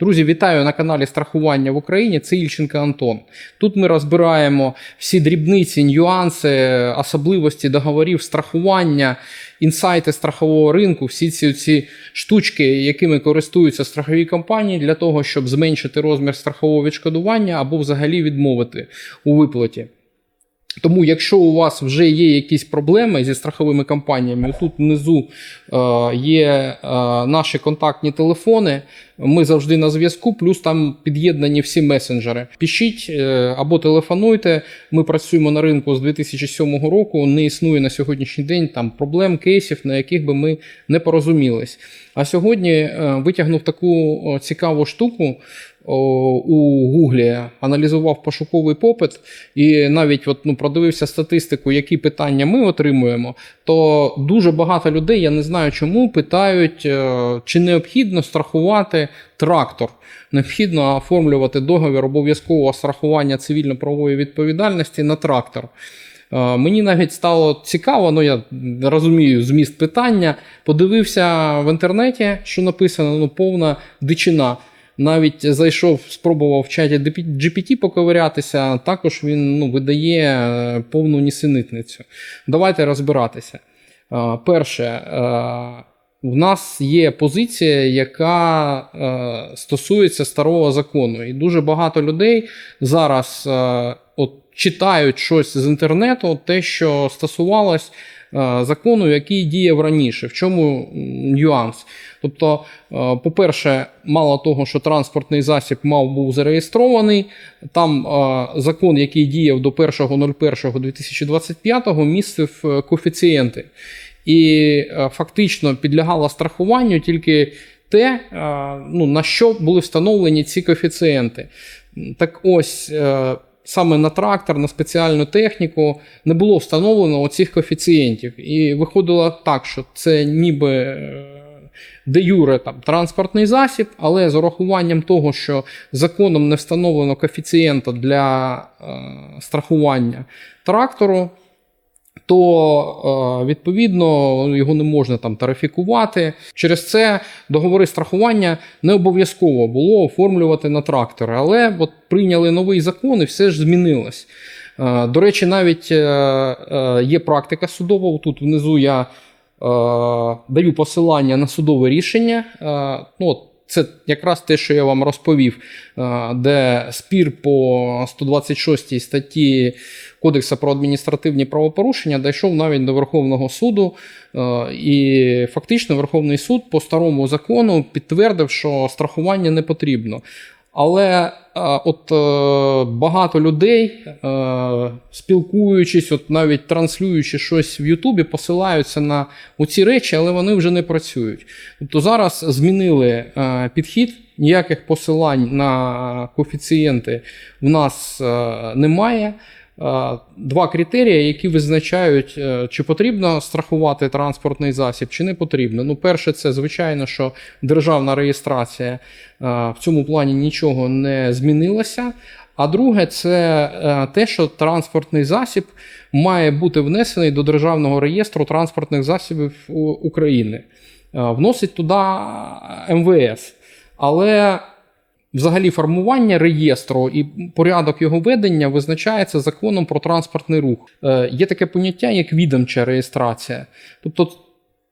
Друзі, вітаю на каналі Страхування в Україні. Це Ільченко Антон. Тут ми розбираємо всі дрібниці, нюанси, особливості договорів страхування, інсайти страхового ринку, всі ці, ці штучки, якими користуються страхові компанії для того, щоб зменшити розмір страхового відшкодування або взагалі відмовити у виплаті. Тому, якщо у вас вже є якісь проблеми зі страховими компаніями, тут внизу е, є е, наші контактні телефони. Ми завжди на зв'язку, плюс там під'єднані всі месенджери. Пишіть е, або телефонуйте. Ми працюємо на ринку з 2007 року. Не існує на сьогоднішній день там проблем, кейсів, на яких би ми не порозумілись. А сьогодні витягнув таку цікаву штуку у Гуглі, аналізував пошуковий попит і навіть от, ну, продивився статистику, які питання ми отримуємо, то дуже багато людей, я не знаю чому, питають, е, чи необхідно страхувати трактор. Необхідно оформлювати договір обов'язкового страхування цивільно-правової відповідальності на трактор. Е, Мені навіть стало цікаво, ну я розумію зміст питання. Подивився в інтернеті, що написано, ну повна дичина. Навіть зайшов, спробував в чаті GPT поковирятися, також він ну, видає е, повну нісенітницю. Давайте розбиратися. Е, Перше, е, в нас є позиція, яка стосується старого закону. І дуже багато людей зараз от, читають щось з інтернету, те, що стосувалось закону, який діяв раніше. В чому нюанс? Тобто, е, по-перше, мало того, що транспортний засіб мав був зареєстрований, там е, закон, який діяв до 1.01.2025, містив е, коефіцієнти. І е, фактично підлягало страхуванню тільки те, е, ну, на що були встановлені ці коефіцієнти. Так ось. Саме на трактор, на спеціальну техніку не було встановлено оцих коефіцієнтів. І виходило так, що це ніби е, де юре там транспортний засіб, але з урахуванням того, що законом не встановлено коефіцієнта для е, страхування трактору, то е, відповідно його не можна там тарифікувати. Через це договори страхування не обов'язково було оформлювати на трактори, але от прийняли новий закон і все ж змінилось. Е, До речі, навіть е, є практика судова. Тут внизу я даю посилання на судове рішення. Ну, от це якраз те, що я вам розповів, е, де спір по 126 статті Кодексу про адміністративні правопорушення дійшов навіть до Верховного суду. Е, І фактично Верховний суд по старому закону підтвердив, що страхування не потрібно. Але е, от е, багато людей, е, спілкуючись, от навіть транслюючи щось в Ютубі, посилаються на ці речі, але вони вже не працюють. Тобто зараз змінили підхід, ніяких посилань на коефіцієнти в нас немає. Е, Два критерії, які визначають, е, чи потрібно страхувати транспортний засіб, чи не потрібно. Ну, перше, це звичайно, що державна реєстрація е, в цьому плані нічого не змінилося. А друге, це те, що транспортний засіб має бути внесений до Державного реєстру транспортних засобів України. Вносить туди МВС. Але взагалі формування реєстру і порядок його ведення визначається законом про транспортний рух. Е, Є таке поняття, як відомча реєстрація. Тобто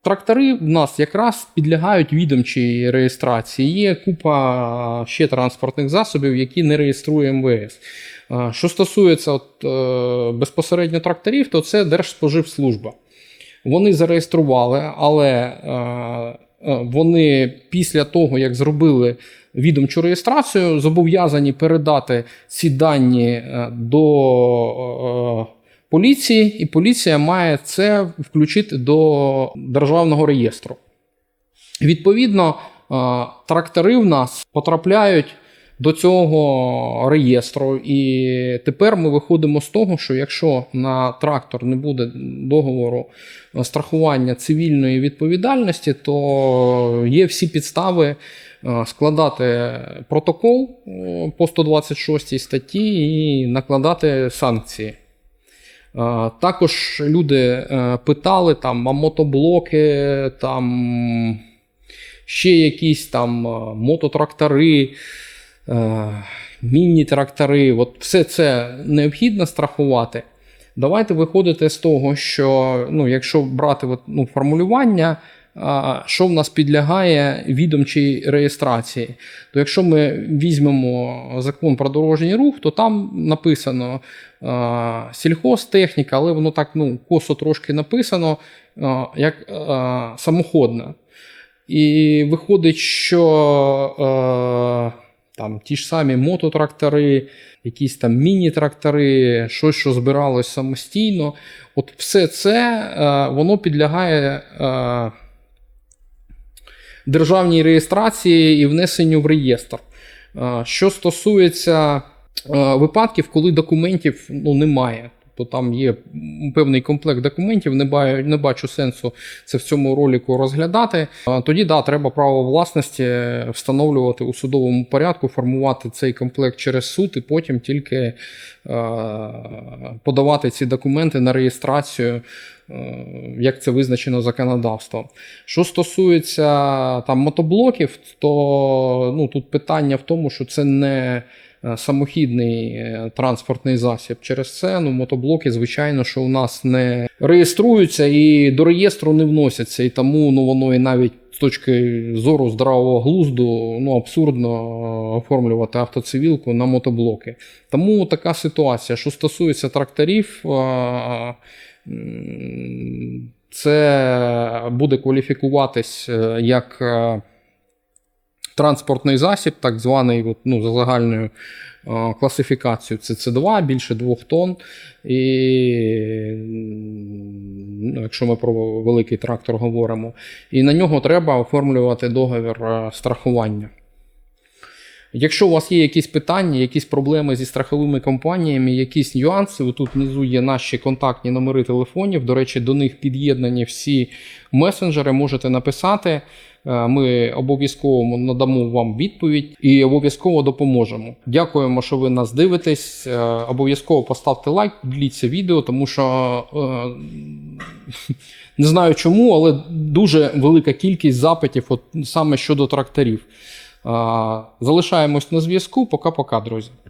трактори в нас якраз підлягають відомчій реєстрації. Є купа ще транспортних засобів, які не реєструє МВС. Е, Що стосується от, е, безпосередньо тракторів, то це Держспоживслужба. Вони зареєстрували, але е, е, вони після того, як зробили відомчу реєстрацію, зобов'язані передати ці дані е, до е, поліції, і поліція має це включити до державного реєстру. Відповідно, е, трактори в нас потрапляють до цього реєстру, і тепер ми виходимо з того, що якщо на трактор не буде договору е, страхування цивільної відповідальності, то є всі підстави е, складати протокол е, по 126 статті і накладати санкції. Також люди питали там, мотоблоки, там ще якісь там мототрактори, міні-трактори, от все це необхідно страхувати. Давайте виходити з того, що ну, якщо брати от, ну, формулювання, а, що в нас підлягає відомчій реєстрації, то якщо ми візьмемо закон про дорожній рух, то там написано а, сільхозтехніка, але воно так ну, косо трошки написано а, як а, самоходна. І виходить, що е, там ті ж самі мототрактори, якісь там міні-трактори, щось, що збиралось самостійно. От все це е, воно підлягає е, державній реєстрації і внесенню в реєстр. Е, що стосується випадків, коли документів ну, немає. Тобто там є певний комплект документів, не бачу, сенсу це в цьому ролику розглядати. Тоді да, треба право власності встановлювати у судовому порядку, формувати цей комплект через суд і потім тільки е, подавати ці документи на реєстрацію, е, як це визначено законодавством. Що стосується там мотоблоків, то ну, тут питання в тому, що це не е, самохідний е, транспортний засіб. Через це ну, мотоблоки, звичайно, що у нас не реєструються і до реєстру не вносяться. І тому ну, воно і навіть з точки зору здравого глузду ну, абсурдно е, оформлювати автоцивілку на мотоблоки. Тому така ситуація. Що стосується тракторів, е, це буде кваліфікуватись е, як е, транспортний засіб, так званий ну, за загальною е, класифікацією ЦЦ2, більше 2 тонн. І ну, якщо ми про великий трактор говоримо, і на нього треба оформлювати договір е, страхування. Якщо у вас є якісь питання, якісь проблеми зі страховими компаніями, якісь нюанси, тут внизу є наші контактні номери телефонів. До речі, до них під'єднані всі месенджери. Можете написати. Е, Ми обов'язково надамо вам відповідь і обов'язково допоможемо. Дякуємо, що ви нас дивитесь. Е, Обов'язково поставте лайк, діліться відео, тому що е, не знаю чому, але дуже велика кількість запитів от, саме щодо тракторів. Залишаємось на зв'язку. Пока-пока, друзі.